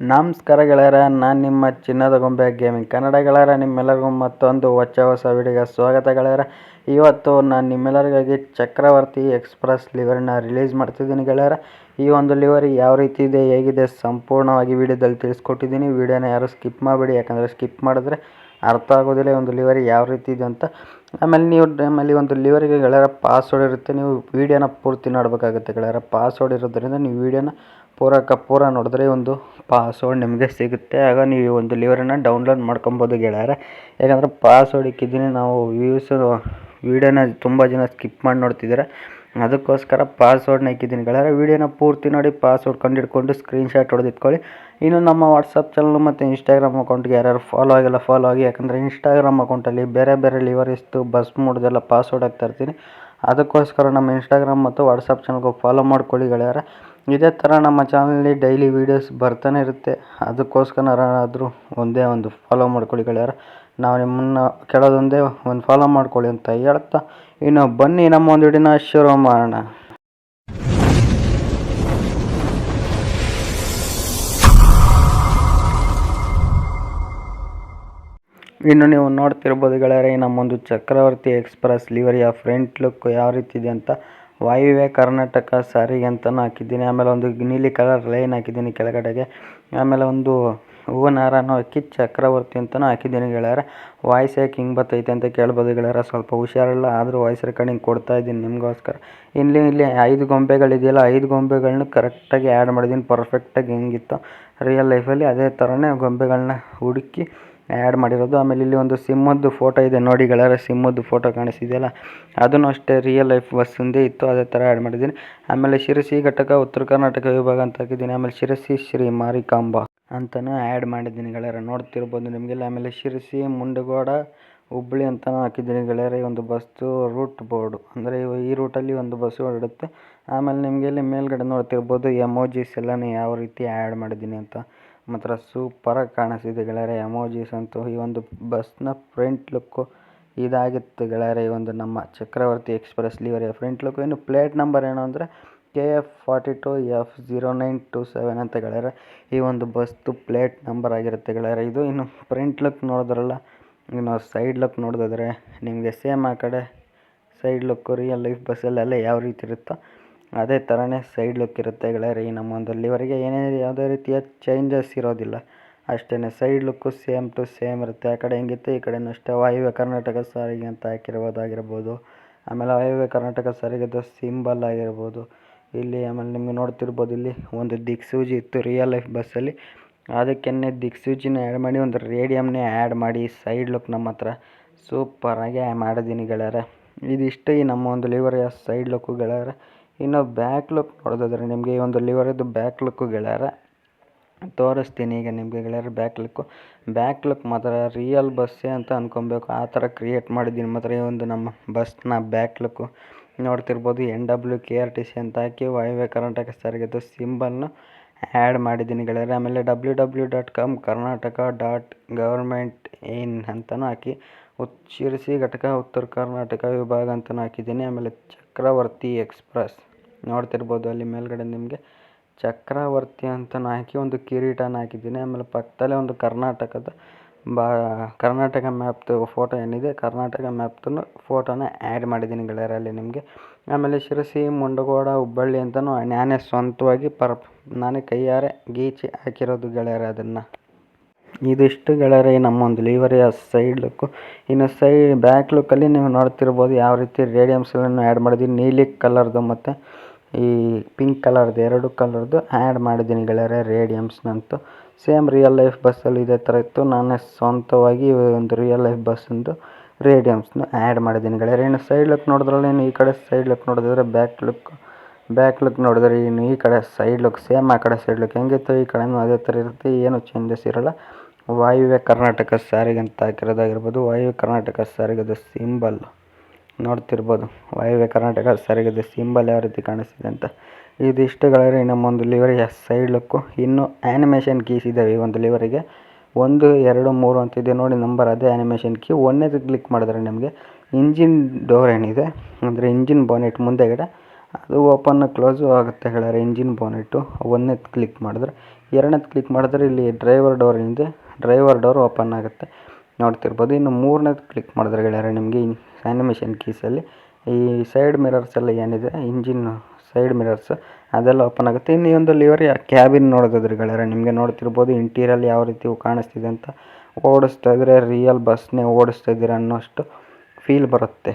ನಮಸ್ಕಾರ ಗೆಳೆಯರ, ನಾನು ನಿಮ್ಮ ಚಿನ್ನದ ಗೊಂಬೆ ಗೇಮಿಂಗ್ ಕನ್ನಡ ಗೆಳೆಯರ, ನಿಮ್ಮೆಲ್ಲರಿಗೂ ಮತ್ತೊಂದು ಹೊಚ್ಚ ಹೊಸ ವಿಡಿಯೋಗೆ ಸ್ವಾಗತ ಗೆಳೆಯರ. ಇವತ್ತು ನಾನು ನಿಮ್ಮೆಲ್ಲರಿಗಾಗಿ ಚಕ್ರವರ್ತಿ ಎಕ್ಸ್ಪ್ರೆಸ್ ಲಿವರ್ನ ರಿಲೀಸ್ ಮಾಡ್ತಿದ್ದೀನಿ ಗೆಳೆಯರ. ಈ ಒಂದು ಲಿವರ್ ಯಾವ ರೀತಿ ಇದೆ, ಹೇಗಿದೆ, ಸಂಪೂರ್ಣವಾಗಿ ವಿಡಿಯೋದಲ್ಲಿ ತಿಳಿಸ್ಕೊಟ್ಟಿದ್ದೀನಿ. ವಿಡಿಯೋನ ಯಾರು ಸ್ಕಿಪ್ ಮಾಡಬೇಡಿ, ಯಾಕಂದರೆ ಸ್ಕಿಪ್ ಮಾಡಿದ್ರೆ ಅರ್ಥ ಆಗೋದಿಲ್ಲ ಒಂದು ಲಿವರ್ ಯಾವ ರೀತಿ ಇದೆ ಅಂತ. ಆಮೇಲೆ ನೀವು, ಆಮೇಲೆ ಒಂದು ಲಿವರಿಗೆ ಗೆಳೆಯರ ಪಾಸ್ವರ್ಡ್ ಇರುತ್ತೆ. ನೀವು ವೀಡಿಯೋನ ಪೂರ್ತಿ ನೋಡಬೇಕಾಗುತ್ತೆ ಗೆಳೆಯರ. ಪಾಸ್ವರ್ಡ್ ಇರೋದ್ರಿಂದ ನೀವು ವಿಡಿಯೋನ ಪೂರಕ ಪೂರ ನೋಡಿದ್ರೆ ಒಂದು ಪಾಸ್ವರ್ಡ್ ನಿಮಗೆ ಸಿಗುತ್ತೆ. ಆಗ ನೀವು ಒಂದು ಲಿವರನ್ನು ಡೌನ್ಲೋಡ್ ಮಾಡ್ಕೊಬೋದು ಗೆಳೆಯರ. ಯಾಕಂದರೆ ಪಾಸ್ವರ್ಡ್ ಇಕ್ಕಿದ್ದೀನಿ ನಾವು ವ್ಯೂಸು ವೀಡಿಯೋನ ತುಂಬ ಜನ ಸ್ಕಿಪ್ ಮಾಡಿ ನೋಡ್ತಿದ್ದಾರೆ. ಅದಕ್ಕೋಸ್ಕರ ಪಾಸ್ವರ್ಡ್ನ ಇಕ್ಕಿದ್ದೀನಿ ಗೆಳೆಯರ. ವೀಡಿಯೋನ ಪೂರ್ತಿ ನೋಡಿ ಪಾಸ್ವರ್ಡ್ ಕಂಡಿಡ್ಕೊಂಡು ಸ್ಕ್ರೀನ್ಶಾಟ್ ಹೊಡೆದಿಟ್ಕೊಳ್ಳಿ ಇನ್ನು ನಮ್ಮ ವಾಟ್ಸಪ್ ಚಾನಲ್ ಮತ್ತು ಇನ್ಸ್ಟಾಗ್ರಾಮ್ ಅಕೌಂಟ್ಗೆ ಯಾರ್ಯಾರು ಫಾಲೋ ಆಗಿಲ್ಲ ಫಾಲೋ ಆಗಿ. ಯಾಕಂದರೆ ಇನ್ಸ್ಟಾಗ್ರಾಮ್ ಅಕೌಂಟಲ್ಲಿ ಬೇರೆ ಬೇರೆ ಲಿವರ್ ಇಷ್ಟು ಬಸ್ ಮೂಡ್ದೆಲ್ಲ ಪಾಸ್ವರ್ಡ್ ಹಾಕ್ತಾ ಇರ್ತೀನಿ. ಅದಕ್ಕೋಸ್ಕರ ನಮ್ಮ ಇನ್ಸ್ಟಾಗ್ರಾಮ್ ಮತ್ತು ವಾಟ್ಸಪ್ ಚಾನಲ್ಗೆ ಫಾಲೋ ಮಾಡ್ಕೊಳ್ಳಿ ಗೆಳೆಯರ. ಇದೇ ಥರ ನಮ್ಮ ಚಾನಲಲ್ಲಿ ಡೈಲಿ ವೀಡಿಯೋಸ್ ಬರ್ತಾನೆ ಇರುತ್ತೆ. ಅದಕ್ಕೋಸ್ಕರ ಆದರೂ ಒಂದೇ ಒಂದು ಫಾಲೋ ಮಾಡ್ಕೊಳ್ಳಿ ಗೆಳೆಯರ. ನಾವು ನಿಮ್ಮನ್ನು ಕೇಳೋದೊಂದೇ ಒಂದು ಫಾಲೋ ಮಾಡ್ಕೊಳ್ಳಿ ಅಂತ ಹೇಳ್ತಾ ಇನ್ನು ಬನ್ನಿ ನಮ್ಮ ಒಂದು ವಿಡಿಯೋನ ಶುರು ಮಾಡೋಣ. ಇನ್ನು ನೀವು ನೋಡ್ತಿರ್ಬೋದು ಗೆಳೆಯರೆ ನಮ್ಮೊಂದು ಚಕ್ರವರ್ತಿ ಎಕ್ಸ್ಪ್ರೆಸ್ ಲಿವರಿಯ ಫ್ರಂಟ್ ಲುಕ್ ಯಾವ ರೀತಿ ಇದೆ ಅಂತ ವಾಯುವ್ಯ ಕರ್ನಾಟಕ ಸಾರಿಗೆ ಅಂತಲೂ ಹಾಕಿದ್ದೀನಿ. ಆಮೇಲೆ ಒಂದು ನೀಲಿ ಕಲರ್ ಲೈನ್ ಹಾಕಿದ್ದೀನಿ ಕೆಳಗಡೆಗೆ. ಆಮೇಲೆ ಒಂದು ಹೂವಿನ ಹಾರನೂ ಹಾಕಿ ಚಕ್ರವರ್ತಿ ಅಂತಲೂ ಹಾಕಿದ್ದೀನಿ ಗೆಳೆಯರ. ವಾಯ್ಸ್ ಯಾಕೆ ಹಿಂಗೆ ಬರ್ತೈತೆ ಅಂತ ಕೇಳ್ಬೋದು ಗೆಳೆಯರ. ಸ್ವಲ್ಪ ಹುಷಾರಿಲ್ಲ, ಆದರೂ ವಾಯ್ಸ್ ರೆಕಾರ್ಡಿಂಗ್ ಕೊಡ್ತಾ ಇದ್ದೀನಿ ನಿಮಗೋಸ್ಕರ. ಇಲ್ಲಿ ಇಲ್ಲಿ ಐದು ಗೊಂಬೆಗಳಿದೆಯಲ್ಲ, ಐದು ಗೊಂಬೆಗಳನ್ನ ಕರೆಕ್ಟಾಗಿ ಆ್ಯಡ್ ಮಾಡಿದ್ದೀನಿ ಪರ್ಫೆಕ್ಟಾಗಿ ಹೆಂಗಿತ್ತು. ರಿಯಲ್ ಲೈಫಲ್ಲಿ ಅದೇ ಥರನೇ ಗೊಂಬೆಗಳನ್ನ ಹುಡುಕಿ ಆ್ಯಡ್ ಮಾಡಿರೋದು. ಆಮೇಲೆ ಇಲ್ಲಿ ಒಂದು ಸಿಂಹದ್ದು ಫೋಟೋ ಇದೆ. ನೋಡಿ ಗೆಳೆಯರ, ಸಿಂಹದ್ದು ಫೋಟೋ ಕಾಣಿಸ್ತಿದೆಯಲ್ಲ? ಅದನ್ನು ಅಷ್ಟೇ ರಿಯಲ್ ಲೈಫ್ ಬಸ್ಸಿಂದೇ ಇತ್ತು. ಅದೇ ಥರ ಆ್ಯಡ್ ಮಾಡಿದ್ದೀನಿ. ಆಮೇಲೆ ಶಿರಸಿ ಘಟಕ, ಉತ್ತರ ಕರ್ನಾಟಕ ವಿಭಾಗ ಅಂತ ಹಾಕಿದ್ದೀನಿ. ಆಮೇಲೆ ಶಿರಸಿ ಶ್ರೀ ಮಾರಿಕಾಂಬ ಅಂತಲೂ ಆ್ಯಡ್ ಮಾಡಿದ್ದೀನಿ ಗೆಳೆಯರ. ನೋಡ್ತಿರ್ಬೋದು ನಿಮಗೆಲ್ಲ ಆಮೇಲೆ ಶಿರಸಿ, ಮುಂಡಗೋಡ ಹುಬ್ಬಳ್ಳಿ ಅಂತಲೂ ಹಾಕಿದ್ದೀನಿ ಗೆಳೆಯರ. ಈ ಒಂದು ಬಸ್ಸು ರೂಟ್ ಬೋರ್ಡು ಅಂದರೆ ಈ ರೂಟಲ್ಲಿ ಒಂದು ಬಸ್ಸು ಹೊರಡುತ್ತೆ ಆಮೇಲೆ ನಿಮಗೆ ಇಲ್ಲಿ ಮೇಲ್ಗಡೆ ನೋಡ್ತಿರ್ಬೋದು ಎಮೋಜಿಸ್ ಎಲ್ಲನೂ ಯಾವ ರೀತಿ ಆ್ಯಡ್ ಮಾಡಿದ್ದೀನಿ ಅಂತ. ಮಾತ್ರ ಸೂಪರಾಗಿ ಕಾಣಿಸ್ತಿದೆ ಗೆಳೆಯರೆ. ಎಮೋಜಿಸ್ ಅಂತೂ ಈ ಒಂದು ಬಸ್ನ ಫ್ರಂಟ್ ಲುಕ್ ಇದಾಗಿತ್ತು ಗೆಳೆಯರೆ. ಈ ಒಂದು ನಮ್ಮ ಚಕ್ರವರ್ತಿ ಎಕ್ಸ್ಪ್ರೆಸ್ ಲಿವರಿಯ ಫ್ರಂಟ್ ಲುಕ್. ಇನ್ನು ಪ್ಲೇಟ್ ನಂಬರ್ ಏನು ಅಂದರೆ K F forty two F zero nine two seven ಅಂತ ಗೆಳೆಯರೆ. ಈ ಒಂದು ಬಸ್ದು ಪ್ಲೇಟ್ ನಂಬರ್ ಆಗಿರುತ್ತೆ ಗೆಳೆಯರೆ. ಇದು ಇನ್ನು ಫ್ರಂಟ್ ಲುಕ್ ನೋಡಿದ್ರಲ್ಲ, ಇನ್ನು ಸೈಡ್ ಲುಕ್ ನೋಡಿದ್ರೆ ನಿಮಗೆ ಸೇಮ್ ಆ ಕಡೆ ಸೈಡ್ ಲುಕ್ಕು ರಿಯಲ್ ಲೈಫ್ ಬಸ್ಸಲ್ಲೆಲ್ಲ ಯಾವ ರೀತಿ ಇರುತ್ತೋ ಅದೇ ಥರನೇ ಸೈಡ್ ಲುಕ್ ಇರುತ್ತೆ ಗೆಳೆಯರೆ ಈ ನಮ್ಮ ಒಂದು ಲಿವರಿಗೆ ಏನೇ ಯಾವುದೇ ರೀತಿಯ ಚೇಂಜಸ್ ಇರೋದಿಲ್ಲ. ಅಷ್ಟೇ side look same to same ಇರುತ್ತೆ. ಆ ಕಡೆ ಹೆಂಗಿತ್ತು, ಈ ಕಡೆಯೂ ಅಷ್ಟೇ. ವಾಯುವ್ಯ ಕರ್ನಾಟಕ ಸಾರಿಗೆ ಅಂತ ಹಾಕಿರೋದಾಗಿರ್ಬೋದು. ಆಮೇಲೆ ವಾಯುವ್ಯ ಕರ್ನಾಟಕ ಸಾರಿಗೆದು ಸಿಂಬಲ್ ಆಗಿರ್ಬೋದು. ಇಲ್ಲಿ ಆಮೇಲೆ ನಿಮಗೆ ನೋಡ್ತಿರ್ಬೋದು, ಇಲ್ಲಿ ಒಂದು ದಿಕ್ಸೂಜಿ ಇತ್ತು ರಿಯಲ್ ಲೈಫ್ ಬಸ್ಸಲ್ಲಿ ಅದಕ್ಕೇನೆ ದಿಕ್ಸೂಜಿನ ಆ್ಯಡ್ ಮಾಡಿ ಒಂದು ರೇಡಿಯಮ್ನೇ ಆ್ಯಡ್ ಮಾಡಿ ಸೈಡ್ ಲುಕ್ ನಮ್ಮ ಹತ್ರ. ಸೂಪರಾಗಿ ಮಾಡಿದ್ದೀನಿ ಗೆಳೆಯರೆ ಇದಿಷ್ಟು ಈ ನಮ್ಮ ಒಂದು ಲಿವರಿಯ ಸೈಡ್ ಲುಕ್ಕು ಗೆಳೆಯರೆ ಇನ್ನು ಬ್ಯಾಕ್ ಲುಕ್ ನೋಡೋದಾದರೆ ನಿಮಗೆ ಈ ಒಂದು ಲಿವರದ್ದು ಬ್ಯಾಕ್ ಲುಕ್ಕು ಗೆಳೆಯರ ತೋರಿಸ್ತೀನಿ. ಈಗ ನಿಮಗೆ ಗೆಳೆಯರೆ ಬ್ಯಾಕ್ ಲುಕ್ಕು ಬ್ಯಾಕ್ ಲುಕ್ ಮಾತ್ರ ರಿಯಲ್ ಬಸ್ಸೇ ಅಂತ ಅಂದ್ಕೊಬೇಕು ಆ ಥರ ಕ್ರಿಯೇಟ್ ಮಾಡಿದ್ದೀನಿ ಮಾತ್ರ ಈ ಒಂದು ನಮ್ಮ ಬಸ್ನ ಬ್ಯಾಕ್ ಲುಕ್ಕು ನೋಡ್ತಿರ್ಬೋದು N W K R T C ಅಂತ ಹಾಕಿ ವಾಯುವ್ಯ ಕರ್ನಾಟಕ ಸಾರಿಗೆದು ಸಿಂಬಲ್ನ ಆ್ಯಡ್ ಮಾಡಿದ್ದೀನಿ ಗೆಳೆಯರೆ. ಆಮೇಲೆ W W dot com Karnataka dot government in ಅಂತಲೂ ಹಾಕಿ ಉತ್ ಶಿರಸಿ ಘಟಕ ಉತ್ತರ ಕರ್ನಾಟಕ ವಿಭಾಗ ಅಂತಲೂ ಹಾಕಿದ್ದೀನಿ. ಆಮೇಲೆ ಚಕ್ರವರ್ತಿ ಎಕ್ಸ್ಪ್ರೆಸ್ ನೋಡ್ತಿರ್ಬೋದು ಅಲ್ಲಿ ಮೇಲ್ಗಡೆ ನಿಮಗೆ. ಚಕ್ರವರ್ತಿ ಅಂತಲೂ ಹಾಕಿ ಒಂದು ಕಿರೀಟನ ಹಾಕಿದ್ದೀನಿ. ಆಮೇಲೆ ಪಕ್ಕದಲ್ಲೇ ಒಂದು ಕರ್ನಾಟಕದ ಬಾ, ಕರ್ನಾಟಕ ಮ್ಯಾಪ್ದು ಫೋಟೋ ಏನಿದೆ, ಕರ್ನಾಟಕ ಮ್ಯಾಪ್ದು ಫೋಟೋನ ಆ್ಯಡ್ ಮಾಡಿದ್ದೀನಿ ಗೆಳೆಯರಲ್ಲಿ ನಿಮಗೆ. ಆಮೇಲೆ ಶಿರಸಿ, ಮುಂಡಗೋಡ, ಹುಬ್ಬಳ್ಳಿ ಅಂತಲೂ ನಾನೇ ಸ್ವಂತವಾಗಿ ಪರ್, ನಾನೇ ಕೈಯಾರೆ ಗೀಚಿ ಹಾಕಿರೋದು ಗೆಳೆಯರ ಅದನ್ನು. ಇದಿಷ್ಟು ಗೆಳೆಯರೆ ನಮ್ಮ ಒಂದು ಲಿವರಿಯ ಸೈಡ್ ಲುಕ್ಕು ಇನ್ನು ಸೈಡ್ ಬ್ಯಾಕ್ ಲುಕ್ಕಲ್ಲಿ ನೀವು ನೋಡ್ತಿರ್ಬೋದು ಯಾವ ರೀತಿ ರೇಡಿಯಮ್ಸ್ಗಳನ್ನು ಆ್ಯಡ್ ಮಾಡಿದ್ದೀನಿ ನೀಲಿ ಕಲರ್ದು ಮತ್ತು ಈ ಪಿಂಕ್ ಕಲರ್ದು ಎರಡು ಕಲರ್ದು ಆ್ಯಡ್ ಮಾಡಿದ್ದೀನಿ ರೇಡಿಯಂಸ್ ರೇಡಿಯಮ್ಸ್ನಂತೂ ಸೇಮ್ ರಿಯಲ್ ಲೈಫ್ ಬಸ್ಸಲ್ಲಿ ಇದೇ ಥರ ಇತ್ತು. ನಾನೇ ಸ್ವಂತವಾಗಿ ಒಂದು ರಿಯಲ್ ಲೈಫ್ ಬಸ್ಸಿಂದು ರೇಡಿಯಮ್ಸ್ನ ಆ್ಯಡ್ ಮಾಡಿದ್ದೀನಿ ಗೆಳೆಯರೇ. ಇನ್ನು ಸೈಡ್ ಲುಕ್ ನೋಡಿದ್ರಲ್ಲಿ ಈ ಕಡೆ ಸೈಡ್ ಲುಕ್ ನೋಡಿದ್ರೆ ಬ್ಯಾಕ್ ಲುಕ್ ಬ್ಯಾಕ್ ಲುಕ್ ನೋಡಿದ್ರೆ ಇನ್ನು ಈ ಕಡೆ ಸೈಡ್ ಲುಕ್ ಸೇಮ್ ಆ ಕಡೆ ಸೈಡ್ ಲುಕ್ ಹೆಂಗಿತ್ತು ಈ ಕಡೆನೂ ಅದೇ ಥರ ಇರುತ್ತೆ. ಏನು ಚೇಂಜಸ್ ಇರೋಲ್ಲ. ವಾಯುವ್ಯ ಕರ್ನಾಟಕ ಸಾರಿಗೆ ಅಂತ ಹಾಕಿರೋದಾಗಿರ್ಬೋದು. ವಾಯುವ್ಯ ಕರ್ನಾಟಕ ಸಾರಿಗೆದು ಸಿಂಬಲ್ ನೋಡ್ತಿರ್ಬೋದು. ವಾಯುವ್ಯ ಕರ್ನಾಟಕ ಸಾರಿಗೆ ಸಿಂಬಲ್ ಯಾವ ರೀತಿ ಕಾಣಿಸ್ತಿದೆ ಅಂತ. ಇದಿಷ್ಟು ಗೆಳೆಯರೆ ನಮ್ಮೊಂದು ಲಿವರಿಗೆ ಸೈಡ್ ಲುಕ್ಕು. ಇನ್ನು ಆ್ಯನಿಮೇಷನ್ ಕೀಸ್ ಇದ್ದಾವೆ ಈ ಒಂದು ಲಿವರಿಗೆ. ಒಂದು, ಎರಡು, ಮೂರು ಅಂತಿದೆ ನೋಡಿ ನಂಬರ್ ಅದೇ ಆ್ಯನಿಮೇಷನ್ ಕೀ ಒಂದನೇದು ಕ್ಲಿಕ್ ಮಾಡಿದ್ರೆ ನಿಮಗೆ ಇಂಜಿನ್ ಡೋರ್ ಏನಿದೆ. ಅಂದರೆ ಇಂಜಿನ್ ಬೋನೆಟ್ ಮುಂದೆಗಡೆ. ಅದು ಓಪನ್ ಕ್ಲೋಸು ಆಗುತ್ತೆ ಹೇಳಿದ್ರೆ ಇಂಜಿನ್ ಬೋನೆಟು ಒಂದನೇದು ಕ್ಲಿಕ್ ಮಾಡಿದ್ರೆ. ಎರಡನೇದು ಕ್ಲಿಕ್ ಮಾಡಿದ್ರೆ ಇಲ್ಲಿ ಡ್ರೈವರ್ ಡೋರ್ ಏನಿದೆ. ಡ್ರೈವರ್ ಡೋರ್ ಓಪನ್ ಆಗುತ್ತೆ. ನೋಡ್ತಿರ್ಬೋದು. ಇನ್ನು ಮೂರನೇದು ಕ್ಲಿಕ್ ಮಾಡಿದ್ರೆ ಗೆಳೆಯರೆ ನಿಮಗೆ. ಆ್ಯನಿಮೇಷನ್ ಕೀಸಲ್ಲಿ ಈ ಸೈಡ್ ಮಿರರ್ಸ್ ಎಲ್ಲ ಏನಿದೆ ಇಂಜಿನ್ ಸೈಡ್ ಮಿರರ್ಸ್ ಅದೆಲ್ಲ ಓಪನ್ ಆಗುತ್ತೆ. ಇನ್ನು ಒಂದು ಲಿವರ್ ಕ್ಯಾಬಿನ್ ನೋಡೋದಾದ್ರೆ ಗೆಳೆಯರೆ, ನಿಮಗೆ ನೋಡ್ತಿರ್ಬೋದು ಇಂಟೀರಿಯಲ್ ಯಾವ ರೀತಿ ಕಾಣಿಸ್ತಿದೆ ಅಂತ. ಓಡಿಸ್ತಾ ಇದ್ರೆ ರಿಯಲ್ ಬಸ್ನೇ ಓಡಿಸ್ತಾ ಇದ್ದೀರ ಅನ್ನೋಷ್ಟು ಫೀಲ್ ಬರುತ್ತೆ.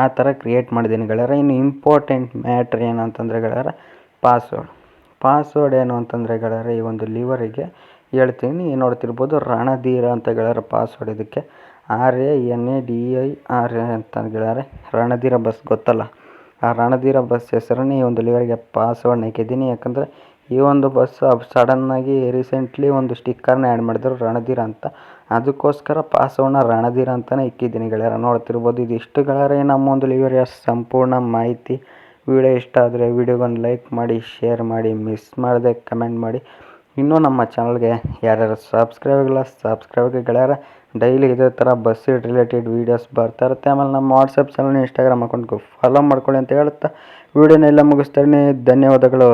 ಆ ಥರ ಕ್ರಿಯೇಟ್ ಮಾಡಿದ್ದೀನಿ ಗೆಳೆಯರೆ. ಇನ್ನು ಇಂಪಾರ್ಟೆಂಟ್ ಮ್ಯಾಟ್ರ್ ಏನಂತಂದರೆ ಗೆಳೆಯರೆ ಪಾಸ್ವರ್ಡ್ ಪಾಸ್ವರ್ಡ್ ಏನು ಅಂತಂದರೆ ಗೆಳೆಯರೆ, ಈ ಒಂದು ಲಿವರಿಗೆ ಹೇಳ್ತೀನಿ. ನೋಡ್ತಿರ್ಬೋದು ರಣಧೀರ ಅಂತ ಗೆಳೆಯರ ಪಾಸ್ವರ್ಡ್ ಇದಕ್ಕೆ. R A N A D I R A ಅಂತ ಗೆಳೆಯರೆ. ರಣಧೀರ ಬಸ್ ಗೊತ್ತಲ್ಲ. ಆ ರಣಧೀರ ಬಸ್ ಹೆಸರನ್ನೇ ಈ ಒಂದು ಲಿವರಿಗೆ ಪಾಸ್ವರ್ಡ್ ಹಾಕಿದ್ದೀನಿ ಯಾಕಂದರೆ ಈ ಒಂದು ಬಸ್ ಸಡನ್ನಾಗಿ ರೀಸೆಂಟ್ಲಿ ಒಂದು ಸ್ಟಿಕ್ಕರ್ನ ಆ್ಯಡ್ ಮಾಡಿದ್ರು ರಣಧೀರ ಅಂತ. ಅದಕ್ಕೋಸ್ಕರ ಪಾಸ್ವರ್ಡ್ನ ರಣಧೀರ ಅಂತಲೇ ಇಕ್ಕಿದ್ದೀನಿ ಗೆಳೆಯರ. ನೋಡ್ತಿರ್ಬೋದು ಇದಿಷ್ಟು ಗೆಳೆಯರೇ. ನಮ್ಮ ಒಂದು ಲಿವರಿಯ ಸಂಪೂರ್ಣ ಮಾಹಿತಿ. ವಿಡಿಯೋ ಇಷ್ಟ ಆದರೆ ವಿಡಿಯೋಗೊಂದು ಲೈಕ್ ಮಾಡಿ ಶೇರ್ ಮಾಡಿ ಮಿಸ್ ಮಾಡದೆ ಕಮೆಂಟ್ ಮಾಡಿ. ಇನ್ನೂ ನಮ್ಮ ಚಾನಲ್ಗೆ ಯಾರ್ಯಾರು ಸಬ್ಸ್ಕ್ರೈಬ್ ಆಗಿಲ್ಲ ಸಬ್ಸ್ಕ್ರೈಬ್ ಗೆಳೆಯರ ಡೈಲಿ ಇದೇ ಥರ ಬಸ್ ರಿಲೇಟೆಡ್ ವೀಡಿಯೋಸ್ ಬರ್ತಾ ಇರುತ್ತೆ. ಆಮೇಲೆ ನಮ್ಮ ವಾಟ್ಸಪ್ ಚಾನಲ್ ಇನ್ಸ್ಟಾಗ್ರಾಮ್ ಅಕೌಂಟ್ಗೂ ಫಾಲೋ ಮಾಡ್ಕೊಳ್ಳಿ ಅಂತ ಹೇಳುತ್ತಾ. ವೀಡಿಯೋನೆಲ್ಲ ಮುಗಿಸ್ತಾನೆ. ಧನ್ಯವಾದಗಳು.